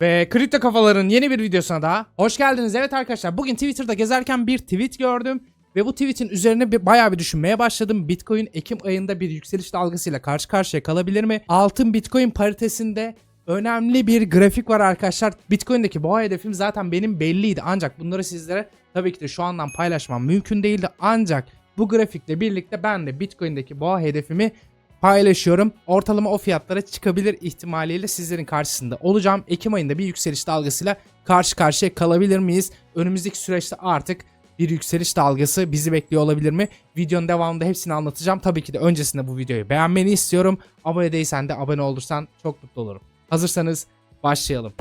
Ve Kripto Kafaların yeni bir videosuna daha hoş geldiniz. Evet arkadaşlar bugün Twitter'da gezerken bir tweet gördüm. Ve bu tweetin üzerine bir, bayağı bir düşünmeye başladım. Bitcoin Ekim ayında bir yükseliş dalgasıyla karşı karşıya kalabilir mi? Altın Bitcoin paritesinde önemli bir grafik var arkadaşlar. Bitcoin'deki boğa hedefim zaten benim belliydi. Ancak bunları sizlere tabii ki de şu andan paylaşmam mümkün değildi. Ancak bu grafikle birlikte ben de Bitcoin'deki boğa hedefimi paylaşıyorum. Ortalama o fiyatlara çıkabilir ihtimaliyle sizlerin karşısında olacağım. Ekim ayında bir yükseliş dalgasıyla karşı karşıya kalabilir miyiz? Önümüzdeki süreçte artık bir yükseliş dalgası bizi bekliyor olabilir mi? Videonun devamında hepsini anlatacağım. Tabii ki de öncesinde bu videoyu beğenmeni istiyorum. Abone değilsen de abone olursan çok mutlu olurum. Hazırsanız başlayalım.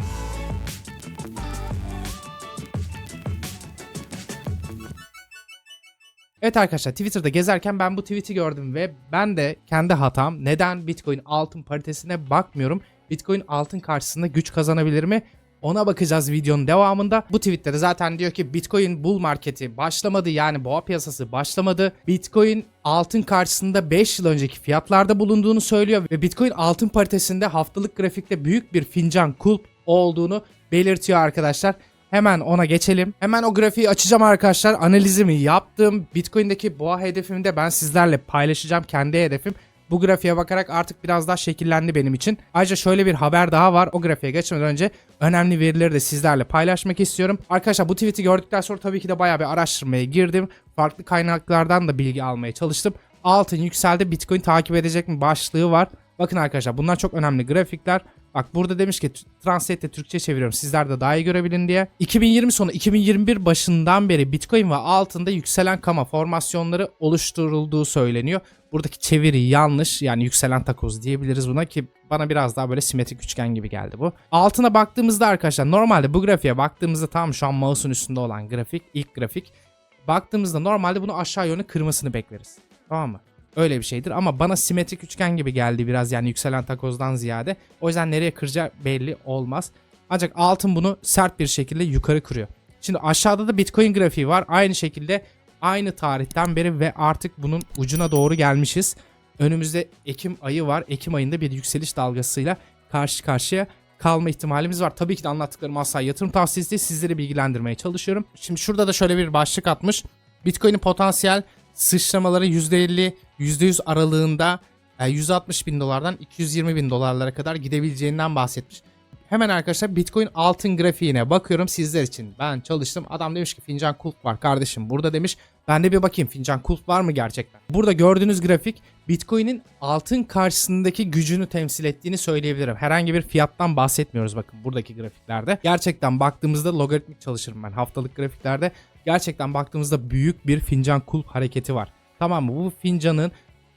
Evet arkadaşlar Twitter'da gezerken ben bu tweet'i gördüm ve ben de kendi hatam neden Bitcoin altın paritesine bakmıyorum. Bitcoin altın karşısında güç kazanabilir mi? Ona bakacağız videonun devamında. Bu tweette de zaten diyor ki Bitcoin bull marketi başlamadı yani boğa piyasası başlamadı. Bitcoin altın karşısında 5 yıl önceki fiyatlarda bulunduğunu söylüyor ve Bitcoin altın paritesinde haftalık grafikte büyük bir fincan kulp olduğunu belirtiyor arkadaşlar. Hemen ona geçelim. Hemen o grafiği açacağım arkadaşlar. Analizimi yaptım. Bitcoin'deki boğa hedefimi de ben sizlerle paylaşacağım. Kendi hedefim. Bu grafiğe bakarak artık biraz daha şekillendi benim için. Ayrıca şöyle bir haber daha var. O grafiğe geçmeden önce önemli verileri de sizlerle paylaşmak istiyorum. Arkadaşlar bu tweet'i gördükten sonra tabii ki de bayağı bir araştırmaya girdim. Farklı kaynaklardan da bilgi almaya çalıştım. Altın yükseldi. Bitcoin takip edecek mi başlığı var. Bakın arkadaşlar bunlar çok önemli grafikler. Bak burada demiş ki Translate'de Türkçe çeviriyorum sizler de daha iyi görebilin diye. 2020 sonu 2021 başından beri Bitcoin ve altında yükselen kama formasyonları oluşturulduğu söyleniyor. Buradaki çeviri yanlış yani yükselen takoz diyebiliriz buna ki bana biraz daha böyle simetrik üçgen gibi geldi bu. Altına baktığımızda arkadaşlar normalde bu grafiğe baktığımızda tam şu an mouse'un üstünde olan grafik ilk grafik. Baktığımızda normalde bunu aşağı yönlü kırmasını bekleriz. Tamam mı? Öyle bir şeydir ama bana simetrik üçgen gibi geldi biraz yani yükselen takozdan ziyade. O yüzden nereye kıracağı belli olmaz. Ancak altın bunu sert bir şekilde yukarı kırıyor. Şimdi aşağıda da Bitcoin grafiği var. Aynı şekilde aynı tarihten beri ve artık bunun ucuna doğru gelmişiz. Önümüzde Ekim ayı var. Ekim ayında bir yükseliş dalgasıyla karşı karşıya kalma ihtimalimiz var. Tabii ki de anlattıklarım asla yatırım tavsiyesi değil. Sizleri bilgilendirmeye çalışıyorum. Şimdi şurada da şöyle bir başlık atmış. Bitcoin'in potansiyel sıçramaları %50, %100 aralığında e, 160 bin dolardan 220 bin dolarlara kadar gidebileceğinden bahsetmiş. Hemen arkadaşlar Bitcoin altın grafiğine bakıyorum sizler için. Ben çalıştım. Adam demiş ki fincan kulp var kardeşim burada demiş. Ben de bir bakayım fincan kulp var mı gerçekten? Burada gördüğünüz grafik Bitcoin'in altın karşısındaki gücünü temsil ettiğini söyleyebilirim. Herhangi bir fiyattan bahsetmiyoruz bakın buradaki grafiklerde. Gerçekten baktığımızda logaritmik çalışırım ben haftalık grafiklerde. Gerçekten baktığımızda büyük bir fincan kulp hareketi var. Tamam mı? Bu fincanın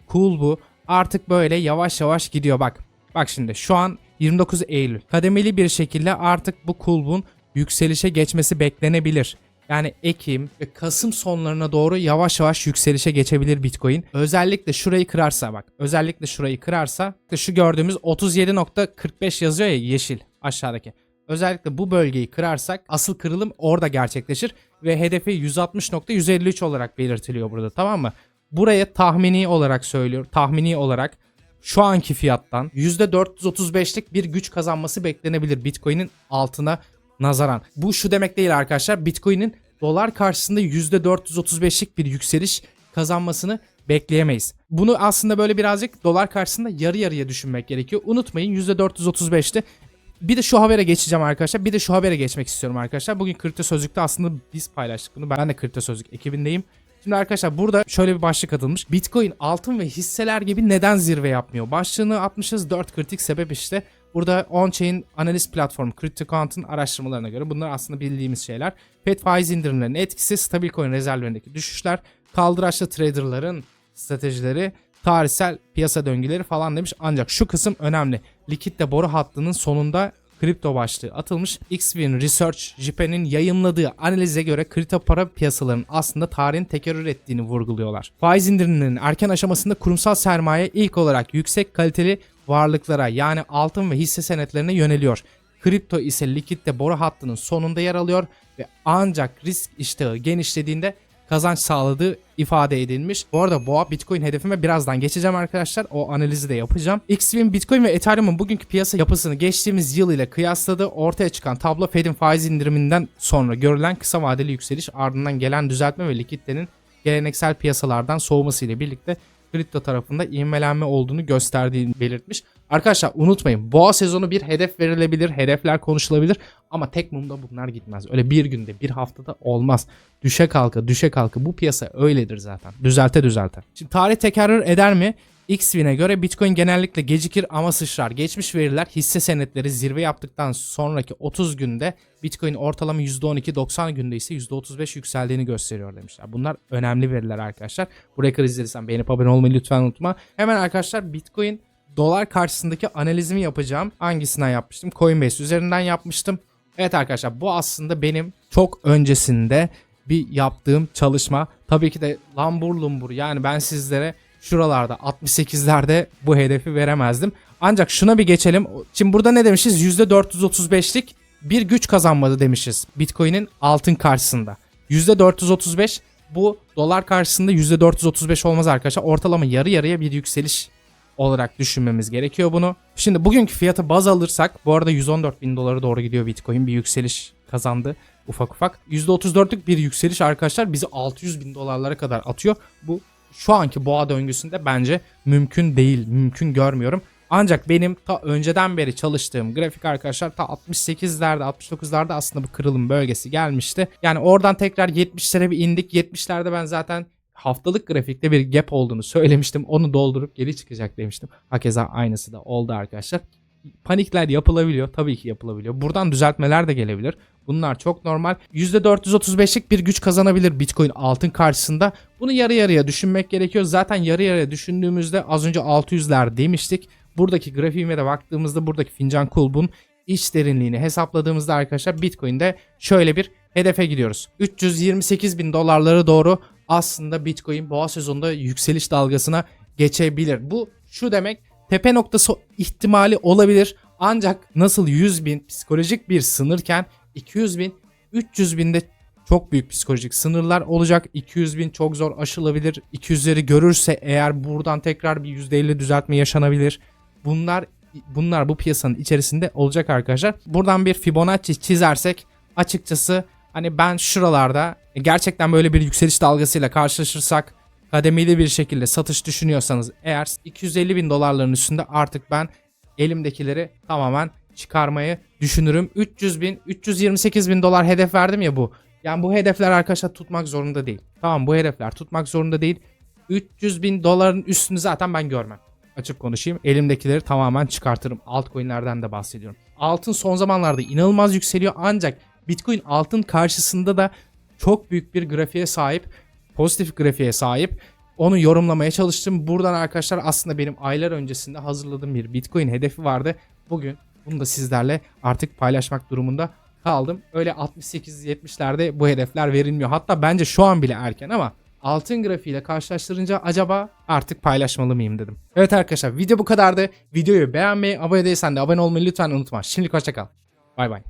kulbu artık böyle yavaş yavaş gidiyor bak. Bak şimdi şu an 29 Eylül. Kademeli bir şekilde artık bu kulbun yükselişe geçmesi beklenebilir. Yani Ekim ve Kasım sonlarına doğru yavaş yavaş yükselişe geçebilir Bitcoin. Özellikle şurayı kırarsa bak. Özellikle şurayı kırarsa şu gördüğümüz 37.45 yazıyor ya yeşil aşağıdaki. Özellikle bu bölgeyi kırarsak asıl kırılım orada gerçekleşir ve hedefi 160.153 olarak belirtiliyor burada tamam mı? Buraya tahmini olarak söylüyorum. Tahmini olarak şu anki fiyattan %435'lik bir güç kazanması beklenebilir Bitcoin'in altına nazaran. Bu şu demek değil arkadaşlar. Bitcoin'in dolar karşısında %435'lik bir yükseliş kazanmasını bekleyemeyiz. Bunu aslında böyle birazcık dolar karşısında yarı yarıya düşünmek gerekiyor. Unutmayın %435'ti. Bir de şu habere geçeceğim arkadaşlar. Bir de şu habere geçmek istiyorum arkadaşlar. Bugün Kripto Sözlük'te aslında biz paylaştık bunu. Ben de Kripto Sözlük ekibindeyim. Şimdi arkadaşlar burada şöyle bir başlık atılmış. Bitcoin, altın ve hisseler gibi neden zirve yapmıyor? Başlığını atmışız. 4 kritik sebep işte. Burada on-chain analiz platformu CryptoQuant'ın araştırmalarına göre bunlar aslında bildiğimiz şeyler. FED faiz indirimlerinin etkisi, stabil coin rezervlerindeki düşüşler, kaldıraçlı traderların stratejileri, tarihsel piyasa döngüleri falan demiş. Ancak şu kısım önemli. Likitte boru hattının sonunda kripto başlığı atılmış. Xwin Research JP'nin yayınladığı analize göre kripto para piyasalarının aslında tarihin tekerrür ettiğini vurguluyorlar. Faiz indirimlerinin erken aşamasında kurumsal sermaye ilk olarak yüksek kaliteli varlıklara yani altın ve hisse senetlerine yöneliyor. Kripto ise likitte boru hattının sonunda yer alıyor ve ancak risk iştahı genişlediğinde kazanç sağladığı ifade edilmiş. Bu arada boğa Bitcoin hedefime birazdan geçeceğim arkadaşlar. O analizi de yapacağım. Xwin Bitcoin ve Ethereum'un bugünkü piyasa yapısını geçtiğimiz yıl ile kıyasladı. Ortaya çıkan tablo Fed'in faiz indiriminden sonra görülen kısa vadeli yükseliş ardından gelen düzeltme ve likiditenin geleneksel piyasalardan soğuması ile birlikte kripto tarafında ivmelenme olduğunu gösterdiğini belirtmiş. Arkadaşlar unutmayın boğa sezonu bir hedef verilebilir, hedefler konuşulabilir ama tek mumda bunlar gitmez. Öyle bir günde, bir haftada olmaz. Düşe kalka, düşe kalka bu piyasa öyledir zaten. Düzelte düzelte. Şimdi tarih tekerrür eder mi? Xwin'e göre Bitcoin genellikle gecikir ama sıçrar. Geçmiş veriler hisse senetleri zirve yaptıktan sonraki 30 günde Bitcoin ortalama %12, 90 günde ise %35 yükseldiğini gösteriyor demişler. Bunlar önemli veriler arkadaşlar. Buraya kadar izlediysen beğenip abone olmayı lütfen unutma. Hemen arkadaşlar Bitcoin dolar karşısındaki analizimi yapacağım. Hangisinden yapmıştım? Coinbase üzerinden yapmıştım. Evet arkadaşlar bu aslında benim çok öncesinde bir yaptığım çalışma. Tabii ki de lambur lumbur yani ben sizlere şuralarda 68'lerde bu hedefi veremezdim. Ancak şuna bir geçelim. Şimdi burada ne demişiz? %435'lik bir güç kazanmadı demişiz Bitcoin'in altın karşısında. %435 bu dolar karşısında %435 olmaz arkadaşlar. Ortalama yarı yarıya bir yükseliş olarak düşünmemiz gerekiyor bunu. Şimdi bugünkü fiyatı baz alırsak bu arada 114 bin dolara doğru gidiyor Bitcoin. Bir yükseliş kazandı ufak ufak. %34'lük bir yükseliş arkadaşlar bizi 600 bin dolarlara kadar atıyor. Bu şu anki boğa döngüsünde bence mümkün değil. Mümkün görmüyorum. Ancak benim ta önceden beri çalıştığım grafik arkadaşlar ta 68'lerde 69'larda aslında bu kırılım bölgesi gelmişti. Yani oradan tekrar 70'lere bir indik. 70'lerde ben zaten haftalık grafikte bir gap olduğunu söylemiştim. Onu doldurup geri çıkacak demiştim. Hakeza aynısı da oldu arkadaşlar. Panikler yapılabiliyor. Tabii ki yapılabiliyor. Buradan düzeltmeler de gelebilir. Bunlar çok normal. %435'lik bir güç kazanabilir Bitcoin altın karşısında. Bunu yarı yarıya düşünmek gerekiyor. Zaten yarı yarıya düşündüğümüzde az önce 600'ler demiştik. Buradaki grafiğime de baktığımızda buradaki fincan kulbun iç derinliğini hesapladığımızda arkadaşlar Bitcoin'de şöyle bir hedefe gidiyoruz. 328 bin dolarlara doğru aslında Bitcoin boğa sezonunda yükseliş dalgasına geçebilir. Bu şu demek tepe noktası ihtimali olabilir. Ancak nasıl 100 bin psikolojik bir sınırken 200 bin 300 binde çok büyük psikolojik sınırlar olacak. 200 bin çok zor aşılabilir. 200'leri görürse eğer buradan tekrar bir %50 düzeltme yaşanabilir. Bunlar bunlar bu piyasanın içerisinde olacak arkadaşlar. Buradan bir Fibonacci çizersek açıkçası hani ben şuralarda gerçekten böyle bir yükseliş dalgasıyla karşılaşırsak kademeli bir şekilde satış düşünüyorsanız eğer 250 bin dolarların üstünde artık ben elimdekileri tamamen çıkarmayı düşünürüm. 300 bin, 328 bin dolar hedef verdim ya bu. Yani bu hedefler arkadaşlar tutmak zorunda değil. Tamam bu hedefler tutmak zorunda değil. 300 bin doların üstünü zaten ben görmem. Açık konuşayım. Elimdekileri tamamen çıkartırım. Altcoin'lerden de bahsediyorum. Altın son zamanlarda inanılmaz yükseliyor ancak Bitcoin altın karşısında da çok büyük bir grafiğe sahip. Pozitif grafiğe sahip. Onu yorumlamaya çalıştım. Buradan arkadaşlar aslında benim aylar öncesinde hazırladığım bir Bitcoin hedefi vardı. Bugün bunu da sizlerle artık paylaşmak durumunda kaldım. Öyle 68-70'lerde bu hedefler verilmiyor. Hatta bence şu an bile erken ama altın grafiğiyle karşılaştırınca acaba artık paylaşmalı mıyım dedim. Evet arkadaşlar video bu kadardı. Videoyu beğenmeyi, abone değilsen de abone olmayı lütfen unutma. Şimdilik hoşçakal. Bay bay.